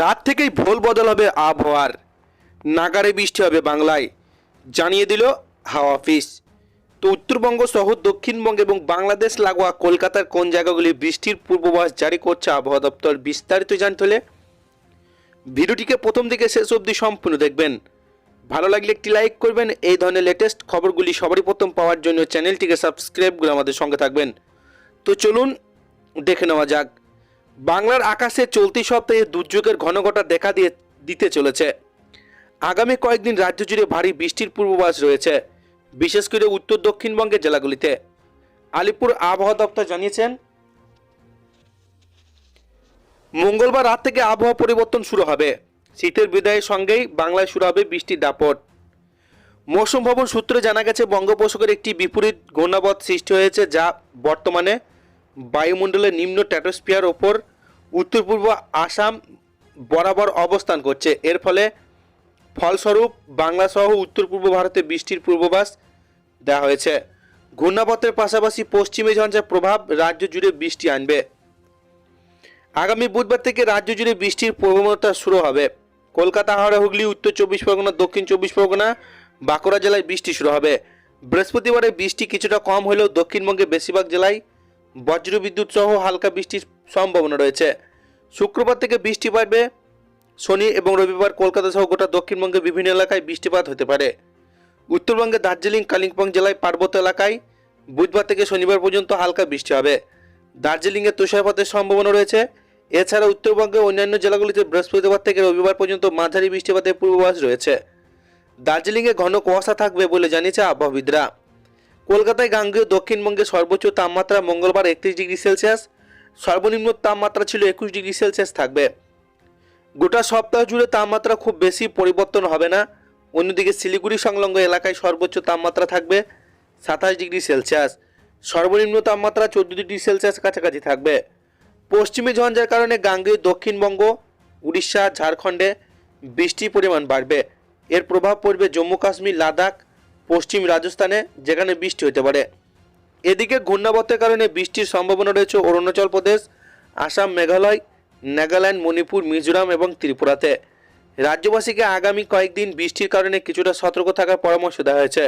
রাত থেকেই ভোল বদল হবে আবহাওয়ার। নাগারে বৃষ্টি হবে বাংলায়, জানিয়ে দিল হাওয়া অফিস। তো উত্তরবঙ্গ সহ দক্ষিণবঙ্গ এবং বাংলাদেশ, লাগোয়া কলকাতার কোন জায়গাগুলি বৃষ্টির পূর্বাভাস জারি করছে আবহাওয়া দপ্তর বিস্তারিত জানতে হলে ভিডিওটিকে প্রথম থেকে শেষ অবধি সম্পূর্ণ দেখবেন। ভালো লাগলে একটি লাইক করবেন, এই ধরনের লেটেস্ট খবরগুলি সবারই প্রথম পাওয়ার জন্য চ্যানেলটিকে সাবস্ক্রাইব করে আমাদের সঙ্গে থাকবেন। তো চলুন, দেখে নেওয়া যাক। বাংলার আকাশে চলতি সপ্তাহে দুর্যোগের ঘনঘটা দেখা দিয়ে দিতে চলেছে। আগামী কয়েকদিন রাজ্য জুড়ে ভারী বৃষ্টির পূর্বাভাস রয়েছে, বিশেষ করে উত্তর দক্ষিণবঙ্গের জেলাগুলিতে। আলিপুর আবহাওয়া দপ্তর জানিয়েছেন, মঙ্গলবার রাত থেকে আবহাওয়া পরিবর্তন শুরু হবে। শীতের বিদায়ের সঙ্গেই বাংলায় শুরু হবে বৃষ্টির দাপট। মৌসুম ভবন সূত্রে জানা গেছে, বঙ্গোপসাগরে একটি বিপরীত ঘূর্ণাবধ সৃষ্টি হয়েছে যা বর্তমানে বায়ুমণ্ডলের নিম্ন ট্যাটোস্ফিয়ার ওপর উত্তর পূর্ব আসাম বরাবর অবস্থান করছে। এর ফলে ফলস্বরূপ বাংলা সহ উত্তর পূর্ব ভারতে বৃষ্টির পূর্বাভাস দেওয়া হয়েছে। ঘূর্ণাবতের পাশাপাশি পশ্চিমে ঝঞ্ঝার প্রভাব রাজ্য জুড়ে বৃষ্টি আনবে। আগামী বুধবার থেকে রাজ্য জুড়ে বৃষ্টির প্রবণতা শুরু হবে। কলকাতা, হাওড়া, হুগলি, উত্তর চব্বিশ পরগনা, দক্ষিণ চব্বিশ পরগনা, বাঁকুড়া জেলায় বৃষ্টি শুরু হবে। বৃহস্পতিবারে বৃষ্টি কিছুটা কম হলেও দক্ষিণবঙ্গে বেশিরভাগ জেলায় বজ্রবিদ্যুৎ সহ হালকা বৃষ্টির সম্ভাবনা রয়েছে। শুক্রবার থেকে বৃষ্টি বাড়বে শনি এবং রবিবার কলকাতা সহ গোটা দক্ষিণবঙ্গের বিভিন্ন এলাকায় বৃষ্টিপাত হতে পারে। উত্তরবঙ্গে দার্জিলিং, কালিম্পং জেলায় পার্বত্য এলাকায় বুধবার থেকে শনিবার পর্যন্ত হালকা বৃষ্টি হবে। দার্জিলিংয়ে তুষারপাতের সম্ভাবনা রয়েছে। এছাড়া উত্তরবঙ্গে অন্যান্য জেলাগুলিতে বৃহস্পতিবার থেকে রবিবার পর্যন্ত মাঝারি বৃষ্টিপাতের পূর্বাভাস রয়েছে। দার্জিলিংয়ে ঘন কুয়াশা থাকবে বলে জানিয়েছে আবহাওয়িদরা কলকাতায় গাঙ্গেয় দক্ষিণবঙ্গে সর্বোচ্চ তাপমাত্রা মঙ্গলবার একত্রিশ ডিগ্রি সেলসিয়াস, সর্বনিম্ন তাপমাত্রা ছিল একুশ ডিগ্রি সেলসিয়াস থাকবে। গোটা সপ্তাহ জুড়ে তাপমাত্রা খুব বেশি পরিবর্তন হবে না। অন্যদিকে শিলিগুড়ি সংলগ্ন এলাকায় সর্বোচ্চ তাপমাত্রা থাকবে সাতাশ ডিগ্রি সেলসিয়াস। সর্বনিম্ন তাপমাত্রা চোদ্দ ডিগ্রি সেলসিয়াস কাছাকাছি থাকবে। পশ্চিমী ঝঞ্ঝার কারণে গাঙ্গেয় দক্ষিণবঙ্গ, উড়িষ্যা, ঝাড়খণ্ডে বৃষ্টির পরিমাণ বাড়বে। এর প্রভাব পড়বে জম্মু কাশ্মীর লাদাখ পশ্চিম রাজস্থানে যেখানে বৃষ্টি হতে পারে। এদিকে ঘূর্ণাবর্তের কারণে বৃষ্টির সম্ভাবনা রয়েছে অরুণাচল প্রদেশ, আসাম, মেঘালয়, নাগাল্যান্ড, মণিপুর, মিজোরাম এবং ত্রিপুরাতে। রাজ্যবাসীকে আগামী কয়েকদিন বৃষ্টির কারণে কিছুটা সতর্ক থাকার পরামর্শ দেওয়া হয়েছে।